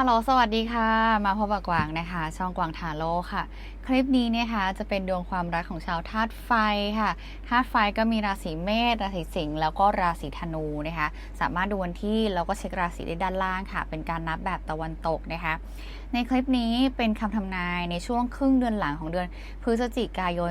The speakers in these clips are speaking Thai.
ฮัลโหลสวัสดีค่ะ มาพบกับกวางนะคะ ช่องกวางทาโร่ค่ะ คลิปนี้นะคะจะเป็นดวงความรักของชาวธาตุไฟค่ะธาตุไฟก็มีราศีเมษราศีสิงห์แล้วก็ราศีธนูนะคะ สามารถดูวันที่แล้วก็เช็คราศีได้ด้านล่างค่ะ เป็นการนับแบบตะวันตกนะคะ ในคลิปนี้เป็นคำทำนายในช่วงครึ่งเดือนหลังของเดือนพฤศจิกายน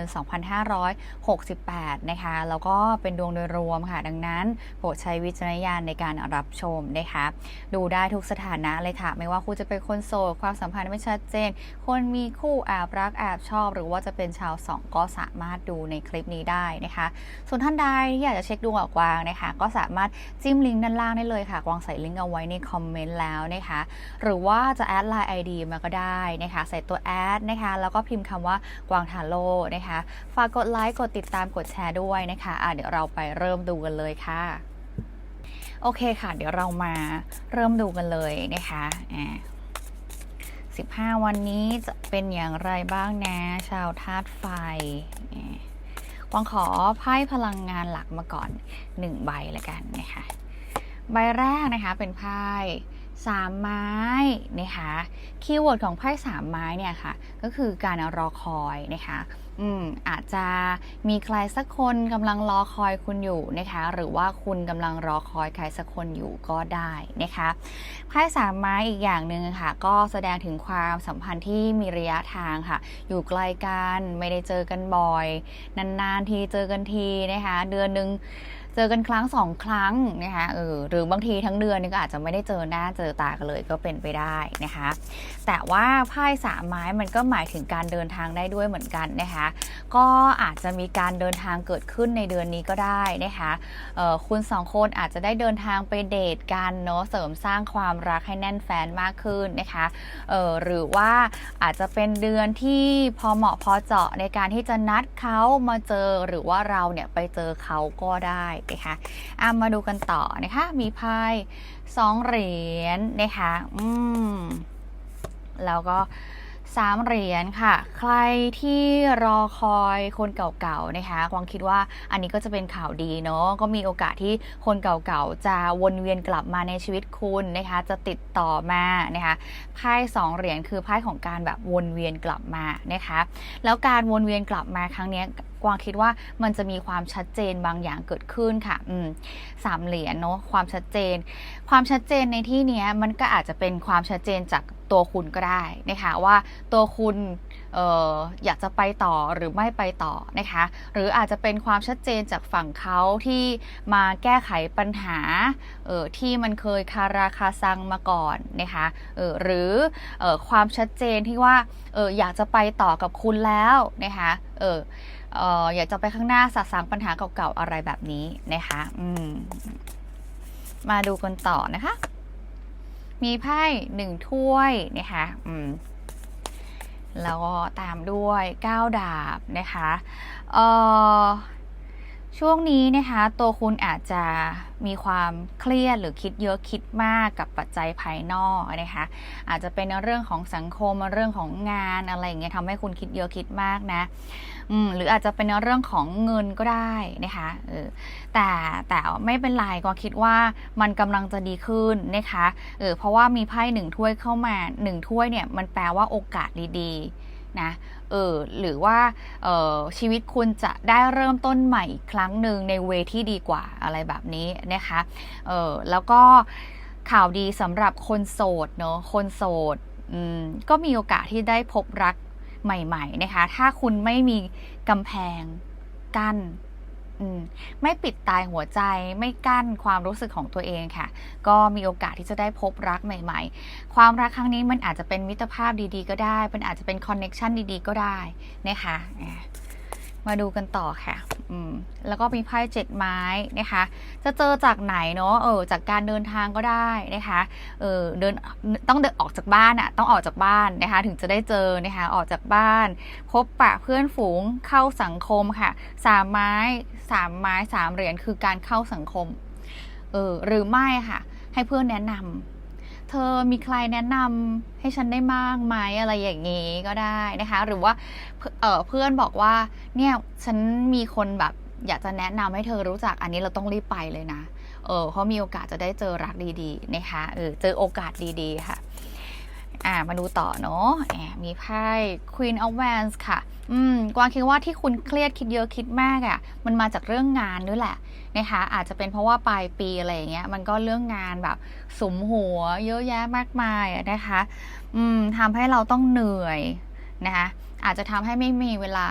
2568 นะคะ แล้วก็เป็นดวงโดยรวมค่ะ ดังนั้นโปรดใช้วิจารณญาณในการรับชมนะคะ ดูได้ทุกสถานะเลยค่ะไม่ว่าคุณจะเป็นคนโสดความสัมพันธ์ไม่ชัดเจน คนมีคู่แอบรักแอบชอบ หรือว่าจะเป็นชาวสองก็สามารถดูในคลิปนี้ได้นะคะ ส่วนท่านใดที่อยากจะเช็คดวงกับกวางนะคะ ก็สามารถจิ้มลิงก์ด้านล่างได้เลยค่ะกวางใส่ลิงก์เอาไว้ในคอมเมนต์แล้วนะคะ หรือว่าจะแอดไลน์ ID มาก็ได้นะคะ ใส่ตัวแอดนะคะ แล้วก็พิมพ์คำว่ากวางทาโร่นะคะ ฝากกดไลค์กดติดตามกดแชร์ด้วยนะคะะเดี๋ยวเราไปเริ่มดูกันเลยค่ะ โอเคค่ะ เดี๋ยวเรามาเริ่มดูกันเลยนะคะอ่า15วันนี้จะเป็นอย่างไรบ้างนะ ชาวธาตุไฟอ่ากวางขอไพ่พลังงานหลักมาก่อน1ใบละกันนะคะ ใบแรกนะคะเป็นไพ่ สามไม้นะคะคีย์เวิร์ดของไพ่สามไม้เนี่ยค่ะก็คือการรอคอยนะคะอืมอาจจะมีใครสักคนกำลังรอคอยคุณอยู่นะคะหรือว่าคุณกำลังรอคอยใครสักคนอยู่ก็ได้นะคะไพ่สามไม้อีกอย่างหนึ่งค่ะ ก็แสดงถึงความสัมพันธ์ที่มีระยะทางค่ะ อยู่ไกลกันไม่ได้เจอกันบ่อย นานๆทีเจอกันทีนะคะเดือนหนึ่ง เจอกันครั้งสองครั้งนะคะเออหรือบางทีทั้งเดือนนี่ก็อาจจะไม่ได้เจอหน้าเจอตากันเลยก็เป็นไปได้นะคะ แต่ว่าไพ่สามไม้มันก็หมายถึงการเดินทางได้ด้วยเหมือนกันนะคะ ก็อาจจะมีการเดินทางเกิดขึ้นในเดือนนี้ก็ได้นะคะเออคุณสองคนอาจจะได้เดินทางไปเดทกันเนาะเสริมสร้างความรักให้แน่นแฟนมากขึ้นนะคะเออหรือว่าอาจจะเป็นเดือนที่พอเหมาะพอเจาะในการที่จะนัดเขามาเจอหรือว่าเราเนี่ยไปเจอเขาก็ได้นะคะอามาดูกันต่อนะคะ มีไพ่สองเหรียญนะคะ อืม แล้วก็สามเหรียญค่ะ ใครที่รอคอยคนเก่าๆนะคะกวางคิดว่าอันนี้ก็จะเป็นข่าวดีเนาะ ก็มีโอกาสที่คนเก่าๆจะวนเวียนกลับมาในชีวิตคุณนะคะ จะติดต่อมานะคะ ไพ่สองเหรียญคือไพ่ของการแบบวนเวียนกลับมานะคะ แล้วการวนเวียนกลับมาครั้งนี้กวางคิดว่ามันจะมีความชัดเจนบางอย่างเกิดขึ้นค่ะอืมสามเหรียญเนาะความชัดเจน ความชัดเจนในที่นี้มันก็อาจจะเป็นความชัดเจนจากตัวคุณก็ได้นะคะว่าตัวคุณเอออยากจะไปต่อหรือไม่ไปต่อนะคะหรืออาจจะเป็นความชัดเจนจากฝั่งเขาที่มาแก้ไขปัญหาเออที่มันเคยคาราคาซังมาก่อนนะคะเออหรือเออความชัดเจนที่ว่าเอออยากจะไปต่อกับคุณแล้วนะคะเออ อ่ออยากจะไปข้างหน้าสะสางปัญหาเก่าๆอะไรแบบนี้นะคะอืมมาดูกันต่อนะคะ มีไพ่หนึ่งถ้วยนะคะอืมแล้วก็ตามด้วยก้าดาบนะคะ เอ่อ ช่วงนี้นะคะตัวคุณอาจจะมีความเครียดหรือคิดเยอะคิดมากกับปัจจัยภายนอกนะคะอาจจะเป็นเรื่องของสังคมเรื่องของงานอะไรอย่างเงี้ยทำให้คุณคิดเยอะคิดมากนะอืมหรืออาจจะเป็นเรื่องของเงินก็ได้นะคะเออแต่แต่ไม่เป็นไรก็คิดว่ามันกำลังจะดีขึ้นนะคะเออเพราะว่ามีไพ่หนึ่งถ้วยเข้ามาหนึ่งถ้วยเนี่ยมันแปลว่าโอกาสดีๆ นะเออหรือว่าเออชีวิตคุณจะได้เริ่มต้นใหม่อีกครั้งหนึ่งในเวที่ดีกว่าอะไรแบบนี้นะคะเออแล้วก็ข่าวดีสำหรับคนโสดเนอะคนโสดอืมก็มีโอกาสที่ได้พบรักใหม่ ๆ นะคะ ถ้าคุณไม่มีกำแพงกั้น อืมไม่ปิดตายหัวใจไม่กั้นความรู้สึกของตัวเองค่ะ ก็มีโอกาสที่จะได้พบรักใหม่ ๆ ความรักครั้งนี้มันอาจจะเป็นมิตรภาพดีๆ ก็ได้ มันอาจจะเป็นคอนเน็ชันดีๆ ก็ได้นะคะอะ มาดูกันต่อค่ะ อืม แล้วก็มีไพ่เจ็ดไม้นะคะ จะเจอจากไหนเนาะ เออ จากการเดินทางก็ได้นะคะ เออ เดิน ต้องเดินออกจากบ้านอะต้องออกจากบ้านนะคะ ถึงจะได้เจอนะคะ ออกจากบ้าน พบปะเพื่อนฝูง เข้าสังคมค่ะ สามไม้ สามไม้สามเหรียญคือการเข้าสังคม เออ หรือไม่ค่ะ ให้เพื่อนแนะนำ เธอมีใครแนะนำให้ฉันได้มากไหมอะไรอย่างนี้ก็ได้นะคะ หรือว่าเเพื่อนบอกว่าเนี่ยฉันมีคนแบบอยากจะแนะนำให้เธอรู้จักอันนี้เราต้องรีบไปเลยนะเออเพรามีโอกาสจะได้เจอรักดีๆนะคะเออเจอโอกาสดีๆค่ะ อ่ามาดูต่อเนาะแอบมีไพ่ Queen of Wands ค่ะ อืมกวางคิดว่าที่คุณเครียดคิดเยอะคิดมากอะ่ะ มันมาจากเรื่องงานด้วยแหละนะคะอาจจะเป็นเพราะว่าปลายปีอะไรอย่างเงี้ยมันก็เรื่องงานแบบสมหัว เยอะแยะมากมายะนะคะอืมทำให้เราต้องเหนื่อยนะคะอาจจะทำให้ไม่มีเวลา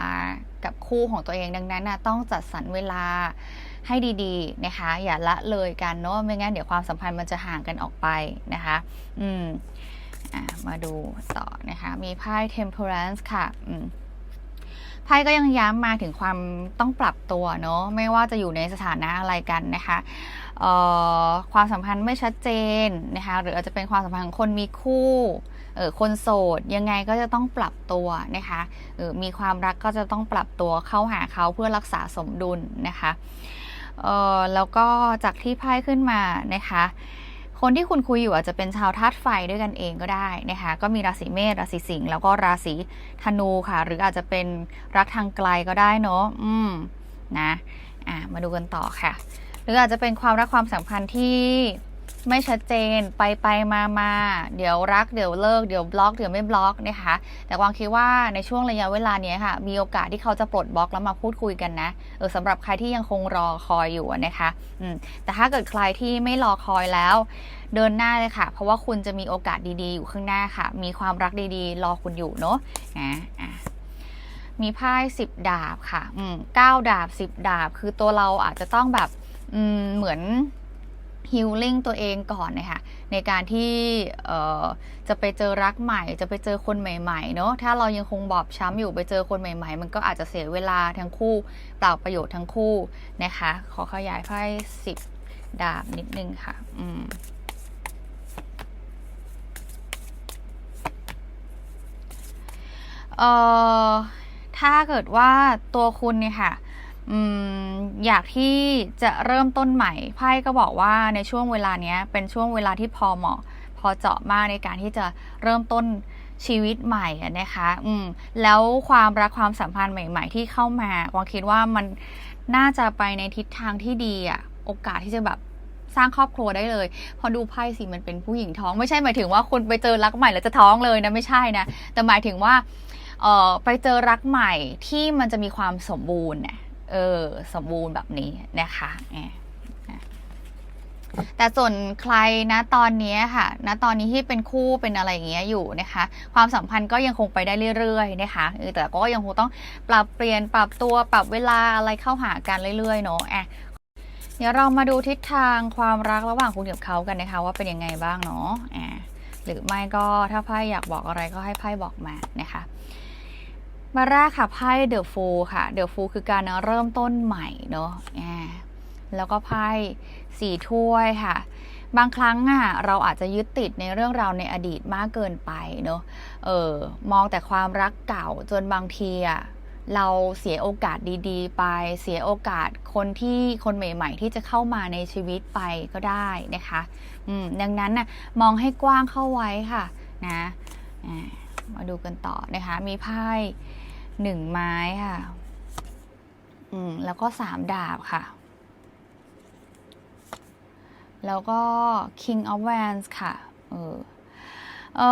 กับคู่ของตัวเองดังนั้นนะต้องจัดสรรเวลาให้ดีๆนะคะ อย่าละเลยกันเนาะไม่งั้นเดี๋ยวความสัมพันธ์มันจะห่างกันออกไปนะคะ อืมอมาดูต่อนะคะ มีไพ่ temperance ค่ะ อืม ไพ่ก็ยังย้ำมาถึงความต้องปรับตัวเนาะไม่ว่าจะอยู่ในสถานะอะไรกันนะคะความสัมพันธ์ไม่ชัดเจนนะคะหรืออาจจะเป็นความสัมพันธ์ของคนมีคู่เออคนโสดยังไงก็จะต้องปรับตัวนะคะเออมีความรักก็จะต้องปรับตัวเข้าหาเขาเพื่อรักษาสมดุลนะคะเออแล้วก็จากที่ไพ่ขึ้นมานะคะ คนที่คุณคุยอยู่อาจจะเป็นชาวธาตุไฟด้วยกันเองก็ได้นะคะก็มีราศีเมษราศีสิงห์แล้วก็ราศีธนูค่ะ หรืออาจจะเป็นรักทางไกลก็ได้เนาะอืมนะอะมาดูกันต่อค่ะ หรืออาจจะเป็นความรักความสัมพันธ์ที่ ไม่ชัดเจนไปไปมามาเดี๋ยวรักเดี๋ยวเลิกเดี๋ยวบล็อกเดี๋ยวไม่บล็อกนะคะ แต่วางคิดว่าในช่วงระยะเวลาเนี้ยค่ะ มีโอกาสที่เขาจะปลดบล็อกแล้วมาพูดคุยกันนะเออสำหรับใครที่ยังคงรอคอยอยู่นะคะอืมแต่ถ้าเกิดใครที่ไม่รอคอยแล้ว เดินหน้าเลยค่ะ เพราะว่าคุณจะมีโอกาสดีๆ อยู่ข้างหน้าค่ะ มีความรักดีๆ รอคุณอยู่เนาะนะอะมีไพ่สิบดาบค่ะ อืมเก้าดาบสิบดาบ คือตัวเราอาจจะต้องแบบ อืม เหมือน ฮิลลิ่งตัวเองก่อนนะคะในการที่จะไปเจอรักใหม่ จะไปเจอคนใหม่ๆเนาะถ้าเรายังคงบอบช้ำอยู่ไปเจอคนใหม่ ๆ มันก็อาจจะเสียเวลาทั้งคู่เปล่าประโยชน์ทั้งคู่นะคะ ขอขยายไพ่สิบดาบนิดนึงค่ะ อืมเอ่อถ้าเกิดว่าตัวคุณเนี่ยค่ะ อยากที่จะเริ่มต้นใหม่ไพ่ก็บอกว่าในช่วงเวลาเนี้ยเป็นช่วงเวลาที่พอเหมาะ พอเจาะมากในการที่จะเริ่มต้นชีวิตใหม่อะนะคะ อืม แล้วความรักความสัมพันธ์ใหม่ ๆ ที่เข้ามาวางคิดว่ามันน่าจะไปในทิศทางที่ดีอะโอกาสที่จะแบบสร้างครอบครัวได้เลย พอดูไพ่สิมันเป็นผู้หญิงท้อง ไม่ใช่หมายถึงว่าคุณไปเจอรักใหม่แล้วจะท้องเลยนะไม่ใช่นะ แต่หมายถึงว่า เออไปเจอรักใหม่ที่มันจะมีความสมบูรณ์เนี่ย เออสมบูรณ์แบบนี้นะคะแต่ส่วนใครนะตอนนี้ค่ะนะตอนนี้ที่เป็นคู่เป็นอะไรอย่างเงี้ยอยู่นะคะ ความสัมพันธ์ก็ยังคงไปได้เรื่อยๆนะคะแต่ก็ยังคงต้องปรับเปลี่ยนปรับตัวปรับเวลาอะไรเข้าหากันเรื่อยๆเนาะอะเดี๋ยวเรามาดูทิศทางความรักระหว่างคุณกับเขากันนะคะ ว่าเป็นยังไงบ้างเนาะอะหรือไม่ก็ถ้าไพ่อยากบอกอะไรก็ให้ไพ่บอกมานะคะ มาแรกค่ะไพ่เดอะฟูค่ะเดอะฟูคือการเริ่มต้นใหม่เนาะแล้วก็ไพ่สี่ถ้วยค่ะ บางครั้งอะเราอาจจะยึดติดในเรื่องราวในอดีตมากเกินไปเนาะเออมองแต่ความรักเก่าจนบางทีอะเราเสียโอกาสดีๆ ไป เสียโอกาสคนที่คนใหม่ ๆ ที่จะเข้ามาในชีวิตไปก็ได้นะคะอืมดังนั้นน่ะมองให้กว้างเข้าไว้ค่ะนะมาดูกันต่อนะคะ มีไพ่ หนึ่งไม้ค่ะ อืม แล้วก็สามดาบค่ะ แล้วก็ King of Wands ค่ะ เออเอ่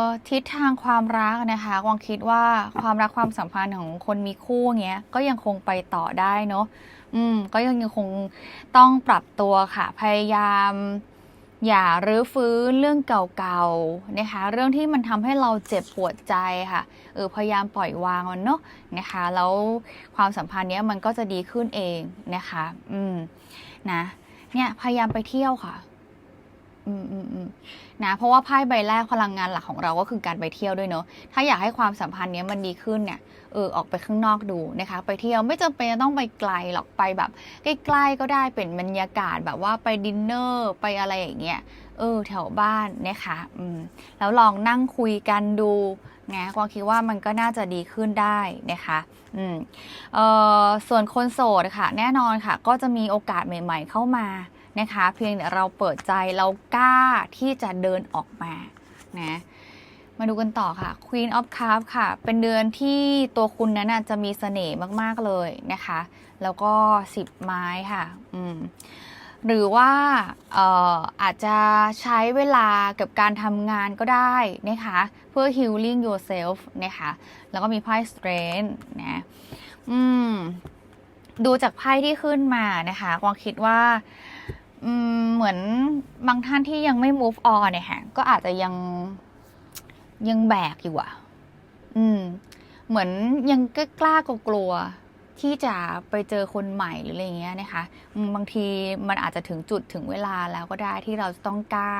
อทิศทางความรักนะคะกวางคิดว่าความรักความสัมพันธ์ของคนมีคู่เงี้ย ก็ยังคงไปต่อได้เนาะ อืม ก็ยังยังคงต้องปรับตัวค่ะ พยายาม อย่ารื้อฟื้นเรื่องเก่าๆนะคะ เรื่องที่มันทำให้เราเจ็บปวดใจค่ะเออพยายามปล่อยวางมันเนาะนะคะแล้วความสัมพันธ์เนี้ยมันก็จะดีขึ้นเองนะคะอืมนะเนี่ยพยายามไปเที่ยวค่ะอืมอืมอืมนะเพราะว่าไพ่ใบแรกพลังงานหลักของเราก็คือการไปเที่ยวด้วยเนาะถ้าอยากให้ความสัมพันธ์เนี้ยมันดีขึ้นเนี่ย เออออกไปข้างนอกดูนะคะ ไปเที่ยวไม่จำเป็นต้องไปไกลหรอกไปแบบใกล้ๆก็ได้เป็นบรรยากาศแบบว่าไปดินเนอร์ไปอะไรอย่างเงี้ยเออแถวบ้านนะคะอืมแล้วลองนั่งคุยกันดูนะกวางคิดว่ามันก็น่าจะดีขึ้นได้นะคะอืมเอ่อส่วนคนโสดค่ะ แน่นอนค่ะ ก็จะมีโอกาสใหม่ๆเข้ามานะคะ เพียงแต่เราเปิดใจเรากล้าที่จะเดินออกมานะ มาดูกันต่อค่ะ Queen of Cups ค่ะ เป็นเดือนที่ตัวคุณนั้นจะมีเสน่ห์มากๆเลยนะคะ แล้วก็10ไม้ค่ะ อืมหรือว่าเอ่อาจจะใช้เวลากับการทำงานก็ได้นะคะ เพื่อ healing yourself นะคะ แล้วก็มีไพ่ strength นะอืมดูจากไพ่ที่ขึ้นมานะคะกวางคิดว่าเหมือนบางท่านที่ยังไม่ move on เนี่ยค่ะก็อาจจะยัง ยังแบกอยู่อะ อืม เหมือนยังกล้ากกลัวที่จะไปเจอคนใหม่หรืออะไรเงี้ยนะคะ บางทีมันอาจจะถึงจุดถึงเวลาแล้วก็ได้ที่เราจะต้องกล้า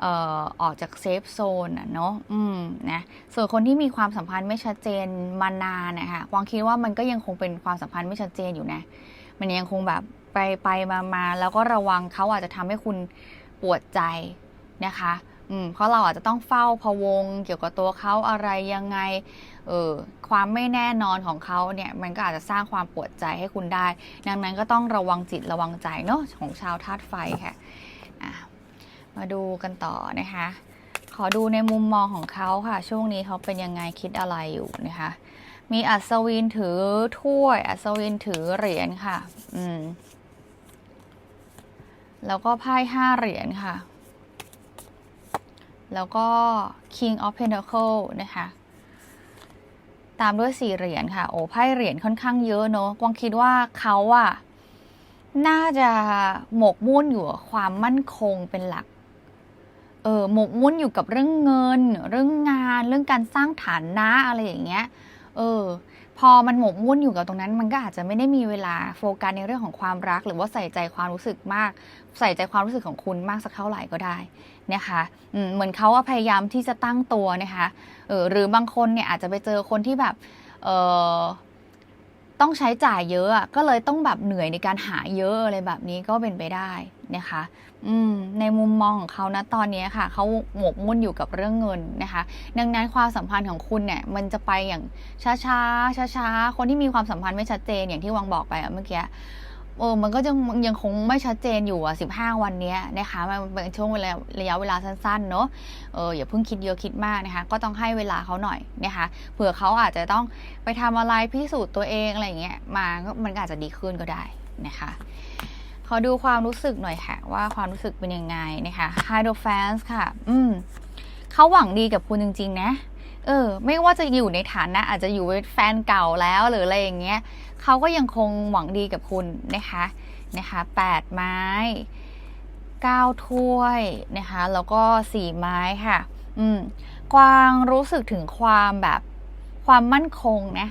เอ่อออกจากเซฟโซนอะเนาะอืมนะส่วนคนที่มีความสัมพันธ์ไม่ชัดเจนมานานนะคะกวางคิดว่ามันก็ยังคงเป็นความสัมพันธ์ไม่ชัดเจนอยู่นะ มันยังคงแบบไปไปมามาแล้วก็ระวังเขาอาจจะทำให้คุณปวดใจนะคะ อืมเพราะเราอาจจะต้องเฝ้าพะวง เกี่ยวกับตัวเขาอะไรยังไง เออความไม่แน่นอนของเขาเนี่ย มันก็อาจจะสร้างความปวดใจให้คุณได้ ดังนั้นก็ต้องระวังจิตระวังใจเนาะของชาวธาตุไฟค่ะะมาดูกันต่อนะคะ ขอดูในมุมมองของเขาค่ะ ช่วงนี้เขาเป็นยังไงคิดอะไรอยู่นะคะ มีอัศวินถือถ้วย อัศวินถือเหรียญค่ะ อืม แล้วก็ไพ่ห้าเหรียญค่ะ แล้วก็ King of Pentacle นะคะ ตามด้วยสี่เหรียญค่ะ โอ้ไพ่เหรียญค่อนข้างเยอะเนอะกวางคิดว่าเขาอะน่าจะหมกมุ่นอยู่กับความมั่นคงเป็นหลัก เออหมกมุ่นอยู่กับเรื่องเงิน เรื่องงาน เรื่องการสร้างฐานะอะไรอย่างเงี้ย เออ พอมันหมกมุ่นอยู่กับตรงนั้น มันก็อาจจะไม่ได้มีเวลาโฟกัสในเรื่องของความรัก หรือว่าใส่ใจความรู้สึกมาก ใส่ใจความรู้สึกของคุณมากสักเท่าไหร่ก็ได้นะคะเหมือนเขาว่าพยายามที่จะตั้งตัวนะคะเออหรือบางคนเนี่ยอาจจะไปเจอคนที่แบบเออ ต้องใช้จ่ายเยอะก็เลยต้องแบบเหนื่อยในการหาเยอะอะไรแบบนี้ก็เป็นไปได้นะคะ อืมในมุมมองของเขานะตอนนี้ค่ะเขาหมกมุ่นอยู่กับเรื่องเงินนะคะ ดังนั้นความสัมพันธ์ของคุณเนี่ยมันจะไปอย่างช้าช้าช้าช้าๆคนที่มีความสัมพันธ์ไม่ชัดเจนอย่างที่วังบอกไปเมื่อกี้ เออมันก็ยังยังคงไม่ชัดเจนอยู่อะสิบห้าวันนี้นะคะมันเป็นช่วงเวลาระยะเวลาสั้นๆเนอะเอออย่าเพิ่งคิดเยอะคิดมากนะคะ ก็ต้องให้เวลาเขาหน่อยนะคะเผื่อเขาอาจจะต้องไปทำอะไรพิสูจน์ตัวเองอะไรอย่างเงี้ยมาก็มันอาจจะดีขึ้นก็ได้นะคะขอดูความรู้สึกหน่อยค่ะ ว่าความรู้สึกเป็นยังไงนะคะ h y d r o f a n s ค่ะ อืมเขาหวังดีกับคุณจริง ๆ นะ เออ ไม่ว่าจะอยู่ในฐานะอาจจะอยู่เป็นแฟนเก่าแล้วหรืออะไรอย่างเงี้ยเขาก็ยังคงหวังดีกับคุณนะคะนะคะแปดไม้เก้าถ้วยนะคะแล้วก็สี่ไม้ค่ะ อืมกวางรู้สึกถึงความแบบความมั่นคงนะ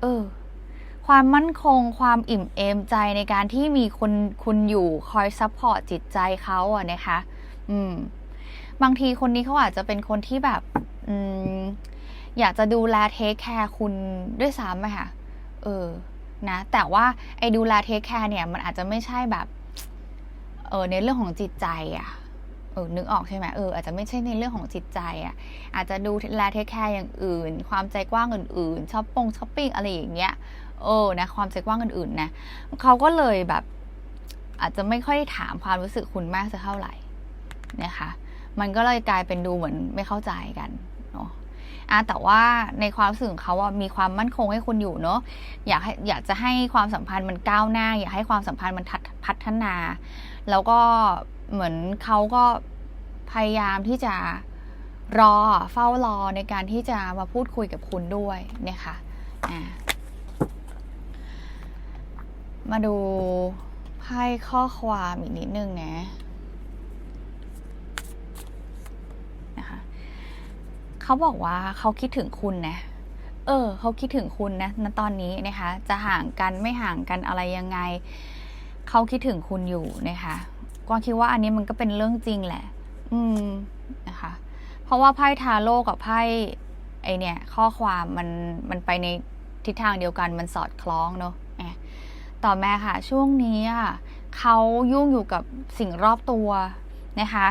เออความมั่นคงความอิ่มเอมใจในการที่มีคนคุณอยู่คอยซัพพอร์ตจิตใจเขาอะนะคะ อืม บางทีคนนี้เขาอาจจะเป็นคนที่แบบ อยากจะดูแลเทคแคร์คุณด้วยซ้ำอะค่ะ เออ นะ แต่ว่าไอ้ดูแลเทคแคร์เนี่ย มันอาจจะไม่ใช่แบบ เออในเรื่องของจิตใจอะเออนึกออกใช่ไหมเอออาจจะไม่ใช่ในเรื่องของจิตใจอะอาจจะดูแลเทคแคร์อย่างอื่น ความใจกว้างอื่นๆช้อปปงช้อปปิ้งอะไรอย่างเงี้ยเออนะความใจกว้างอื่นๆนะเขาก็เลยแบบ อาจจะไม่ค่อยถามความรู้สึกคุณมากสักเท่าไหร่นะคะ มันก็เลยกลายเป็นดูเหมือนไม่เข้าใจกัน อะแต่ว่าในความรู้สึกของเขาอะมีความมั่นคงให้คุณอยู่เนาะอยากให้อยากจะให้ความสัมพันธ์มันก้าวหน้า อยากให้ความสัมพันธ์มันพัฒนา แล้วก็เหมือนเขาก็พยายามที่จะรอเฝ้ารอในการที่จะมาพูดคุยกับคุณด้วยนะคะอ่ามาดูไพ่ข้อความอีกนิดนึงนะนะคะ เขาบอกว่าเขาคิดถึงคุณนะ เออ เขาคิดถึงคุณนะณตอนนี้นะคะ จะห่างกันไม่ห่างกันอะไรยังไง เขาคิดถึงคุณอยู่นะคะกวางคิดว่าอันนี้มันก็เป็นเรื่องจริงแหละ อืม นะคะ เพราะว่าไพ่ทาโร่กับไพ่ไอเนี่ย ข้อความมันมันไปในทิศทางเดียวกันมันสอดคล้องเนอะต่อมาค่ะ ช่วงนี้อะเขายุ่งอยู่กับสิ่งรอบตัว นะคะ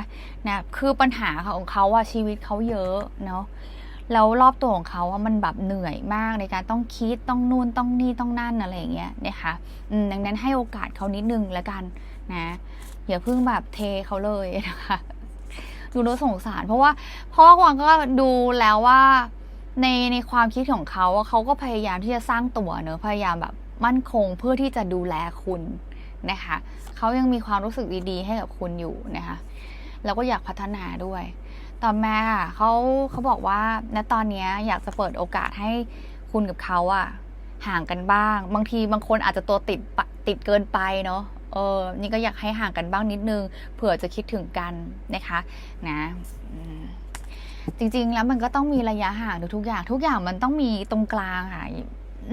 นะคือปัญหาของเขาว่าชีวิตเขาเยอะเนาะแล้วรอบตัวของเขาว่ามันแบบเหนื่อยมากในการต้องคิดต้องนู่นต้องนี่ต้องนั่นอะไรอย่างเงี้ยนะคะดังนั้นให้โอกาสเขานิดนึงแล้วกันนะอย่าเพิ่งแบบเทเขาเลยนะคะดูแล้วสงสาร เพราะว่าเพราะว่ากวางก็ดูแล้วว่าในในความคิดของเขาเขาก็พยายามที่จะสร้างตัวเนอะพยายามแบบมั่นคงเพื่อที่จะดูแลคุณนะคะเขายังมีความรู้สึกดีๆ ให้กับคุณอยู่นะคะ แล้วก็อยากพัฒนาด้วย ต่อมาค่เขาเขาบอกว่าณตอนนี้อยากจะเปิดโอกาสให้คุณกับเขาอะห่างกันบ้าง บางทีบางคนอาจจะตัวติดติดเกินไปเนาะเออ นี่ก็อยากให้ห่างกันบ้างนิดนึง เผื่อจะคิดถึงกันนะคะนะจริงๆแล้วมันก็ต้องมีระยะห่างทุกอย่าง ทุกอย่างมันต้องมีตรงกลางค่ะ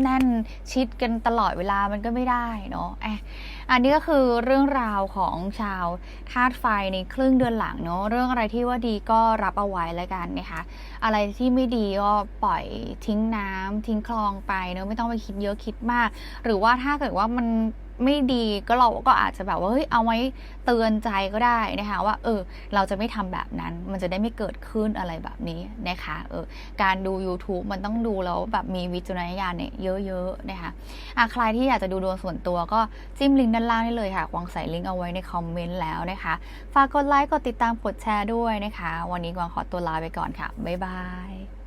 แน่นชิดกันตลอดเวลามันก็ไม่ได้เนาะอะอันนี้ก็คือเรื่องราวของชาวธาตุไฟในครึ่งเดือนหลังเนาะเรื่องอะไรที่ว่าดีก็รับเอาไว้แล้วกันนะคะอะไรที่ไม่ดีก็ปล่อยทิ้งน้ำทิ้งคลองไปเนาะไม่ต้องไปคิดเยอะคิดมาก หรือว่าถ้าเกิดว่ามัน ไม่ดีก็เราก็อาจจะแบบว่าเฮ้ยเอาไว้เตือนใจก็ได้นะคะว่าเออเราจะไม่ทำแบบนั้นมันจะได้ไม่เกิดขึ้นอะไรแบบนี้นะคะเออการดู YouTube มันต้องดูแล้วแบบมีวิจารณญาณเนี่ยเยอะๆนะคะอะใครที่อยากจะดูดวงส่วนตัวก็จิ้มลิงก์ด้านล่างได้เลยค่ะวางใส่ลิงก์เอาไว้ในคอมเมนต์แล้วนะคะฝากกดไลค์กดติดตามกดแชร์ด้วยนะคะ วันนี้กวางขอตัวลาไปก่อนค่ะบ๊ายบาย